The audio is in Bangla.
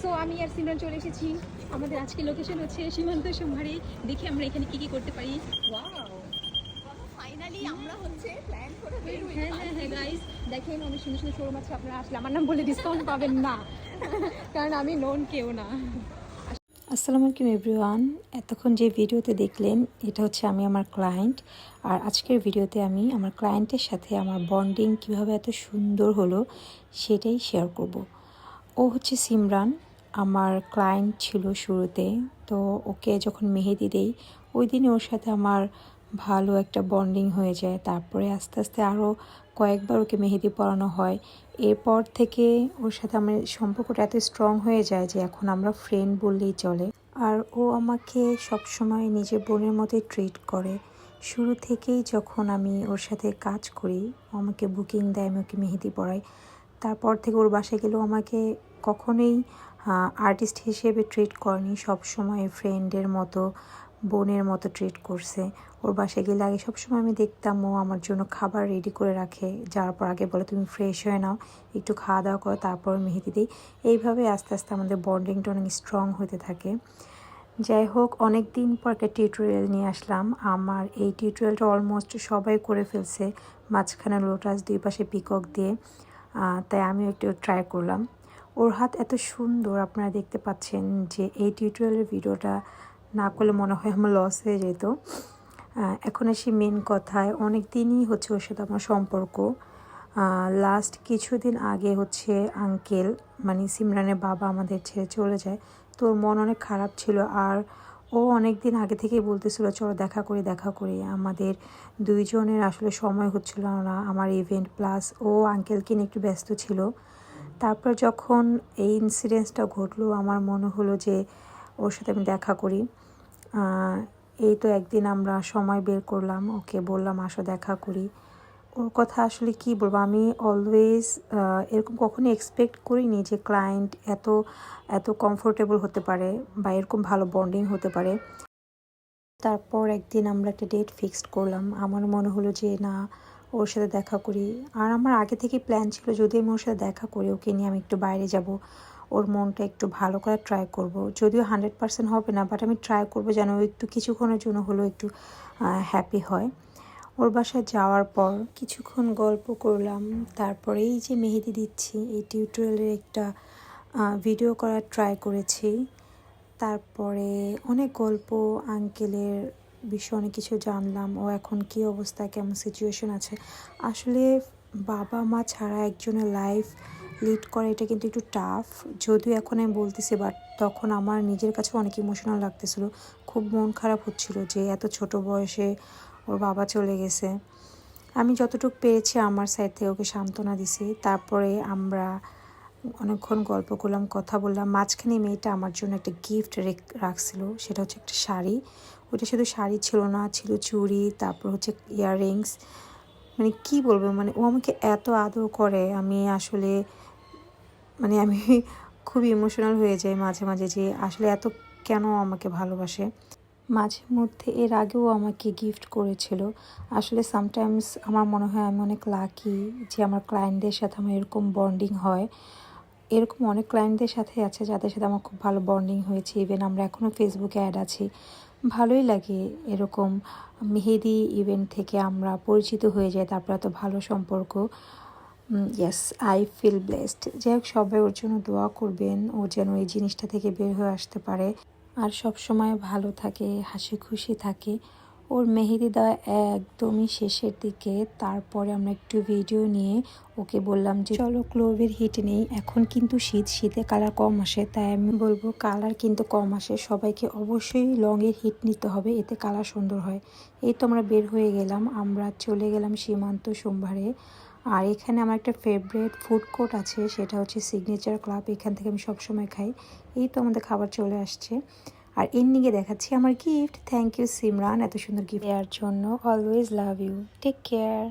সো আমি আর সিমরান চলে এসেছি। আমাদের আজকে লোকেশন হচ্ছে সীমান্ত সোমবারে দেখি আমরা এখানে কি কি করতে পারি। ওয়াও ফাইনালি আমরা হচ্ছে প্ল্যান করে হ্যাঁ হ্যাঁ হ্যাঁ গাইস দেখেন অনেক সুন্দর সুন্দর শোরুম আছে আপনারা আসলে আমার নাম বলে ডিসকাউন্ট পাবেন না। কারণ আমি লোন কেউ না। আসসালামু আলাইকুম এভরিওয়ান এতক্ষণ যে ভিডিওতে দেখলেন এটা হচ্ছে আমি আমার ক্লায়েন্ট আর আজকের ভিডিওতে আমি আমার ক্লায়েন্টের সাথে আমার বন্ডিং কীভাবে এত সুন্দর হলো সেটাই শেয়ার করব। ও হচ্ছে সিমরান। আমার ক্লায়েন্ট ছিল শুরুতে, তো ওকে যখন মেহেদি দেই, ওই দিনে ওর সাথে আমার ভালো একটা বন্ডিং হয়ে যায়। তারপরে আস্তে আস্তে আরও কয়েকবার ওকে মেহেদি পরানো হয়। এরপর থেকে ওর সাথে আমার সম্পর্কটা এত স্ট্রং হয়ে যায় যে এখন আমরা ফ্রেন্ড বললেই চলে। আর ও আমাকে সবসময় নিজের বোনের মতোই ট্রিট করে। শুরু থেকেই যখন আমি ওর সাথে কাজ করি আমাকে বুকিং দেয়, আমি ওকে মেহেদি পড়াই তারপর থেকে ওর বাসায় গেলেও আমাকে কখনোই আর্টিস্ট হিসেবে ট্রিট করেনি, সবসময় ফ্রেন্ডের মতো, বোনের মতো ট্রিট করছে। ওর বাসায় গেলে আগে সবসময় আমি দেখতাম, ও আমার জন্য খাবার রেডি করে রাখে। যাওয়ার পর আগে বলে, তুমি ফ্রেশ হয়ে নাও, একটু খাওয়া দাওয়া করো, তারপর মেহেদি দিই। এইভাবে আস্তে আস্তে আমাদের বন্ডিংটা অনেক স্ট্রং হতে থাকে। যাই হোক অনেক দিন পর একটা টিউটোরিয়াল নিয়ে আসলাম। আমার এই টিউটোরিয়ালটা অলমোস্ট সবাই করে ফেলছে, মাঝখানে লোটাস দুই পাশে পিকক দিয়ে। তাই আমিও একটু ট্রাই করলাম। ওর হাত এত সুন্দর আপনারা দেখতে পাচ্ছেন যে এই টিউটোরিয়ালের ভিডিওটা না করলে মনে হয় আমার লস হয়ে যেত। এখন আসি মেন কথায়। অনেক দিনই হচ্ছে ওর সাথে আমার সম্পর্ক। লাস্ট কিছুদিন আগে হচ্ছে আঙ্কেল মানে সিমরানের বাবা আমাদের ছেড়ে চলে যায়। তো ওর মন অনেক খারাপ ছিল। আর ও অনেক দিন আগে থেকেই বলতেছিল, চলো দেখা করি দেখা করি। আমাদের দুইজনের আসলে সময় হচ্ছিল না আমার ইভেন্ট প্লাস ও আঙ্কেলকে নিয়ে একটু ব্যস্ত ছিল। তারপর যখন এই ইনসিডেন্টসটা ঘটলো, আমার মনে হলো যে ওর সাথে আমি দেখা করি। এই তো একদিন আমরা সময় বের করলাম, ওকে বললাম, আসো দেখা করি। ওর কথা আসলে কি বলব? আমি অলওয়েজ এরকম কখনো এক্সপেক্ট করিনি যে ক্লায়েন্ট এত এত কমফোর্টেবল হতে পারে বা এরকম ভালো বন্ডিং হতে পারে। তারপর একদিন আমরা একটা ডেট ফিক্সড করলাম। আমার মনে হলো যে না ওর সাথে দেখা করি। আর আমার আগে থেকে প্ল্যান ছিল যদি আমি ওর সাথে দেখা করি, ওকে নিয়ে আমি একটু বাইরে যাব। ওর মনটা একটু ভালো করে ট্রাই করব। যদিও হান্ড্রেড পার্সেন্ট হবে না বাট আমি ট্রাই করব যেন ও একটু কিছুক্ষণের জন্য হলেও একটু হ্যাপি হয়। ওর বাসায় যাওয়ার পর কিছুক্ষণ গল্প করলাম। তারপরে এই যে মেহেদি দিচ্ছি, এই টিউটোরিয়ালের একটা ভিডিও করার ট্রাই করেছি। তারপরে অনেক গল্প আঙ্কেলের বিষয়ে অনেক কিছু জানলাম। ও এখন কি অবস্থা, কেমন সিচুয়েশন আছে? আসলে বাবা মা ছাড়া একজনের লাইফ লিড করা এটা কিন্তু একটু টাফ যদিও এখন আমি বলতেছি বাট তখন আমার নিজের কাছে অনেক ইমোশনাল লাগতেছিল। খুব মন খারাপ হচ্ছিল যে এত ছোট বয়সে ওর বাবা চলে গেছে। আমি যতটুকু পেরেছি আমার সাইড থেকে ওকে সান্ত্বনা দিছি। তারপরে আমরা অনেকক্ষণ গল্প করলাম, কথা বললাম। মাঝখানে মেয়েটা আমার জন্য একটা গিফট রাখছিল। সেটা হচ্ছে একটা শাড়ি। ওটা শুধু শাড়ি ছিল না, ছিল চুড়ি, তারপর হচ্ছে ইয়াররিংস মানে কি বলব মানে ও আমাকে এত আদর করে। আমি আসলে মানে আমি খুব ইমোশনাল হয়ে যাই মাঝে মাঝে যে আসলে এত কেন আমাকে ভালোবাসে। মাঝে মধ্যে এর আগেও আমাকে গিফট করেছিল। আসলে সামটাইমস আমার মনে হয় আমি অনেক লাকি যে আমার ক্লায়েন্টদের সাথে আমার এরকম বন্ডিং হয়। এরকম অনেক ক্লায়েন্টদের সাথে আছে যাদের সাথে আমার খুব ভালো বন্ডিং হয়েছে। ইভেন আমরা এখনও ফেসবুকে অ্যাড আছি। ভালোই লাগে এরকম মেহেদি ইভেন্ট থেকে আমরা পরিচিত হয়ে যাই, তারপরে তো ভালো সম্পর্ক। ইয়াস আই ফিল ব্লেসড যাই হোক, সবাই ওর জন্য দোয়া করবেন, ও যেন এই জিনিসটা থেকে বের হয়ে আসতে পারে। আর সব সময় ভালো থাকে, হাসি খুশি থাকে। ওর মেহেদি দেওয়া একদমই শেষের দিকে। তারপরে আমরা একটু ভিডিও নিয়ে ওকে বললাম যে, চলো ক্লোভের হিট নেই। এখন কিন্তু শীত, শীতে কালার কম আসে। তাই আমি বলব কালার কিন্তু কম আসে। সবাইকে অবশ্যই লংয়ের হিট নিতে হবে। এতে কালার সুন্দর হয়। এই তো আমরা বের হয়ে গেলাম। আমরা চলে গেলাম সীমান্ত সোমবারে আর এখানে আমার একটা ফেভারিট ফুড কোর্ট আছে। সেটা হচ্ছে সিগনেচার ক্লাব এখান থেকে আমি সবসময় খাই। এই তো আমাদের খাবার চলে আসছে। আর এন্ডিংয়ে দেখাচ্ছি আমার গিফট থ্যাংক ইউ সিমরান এত সুন্দর গিফট দেওয়ার জন্য always love you take care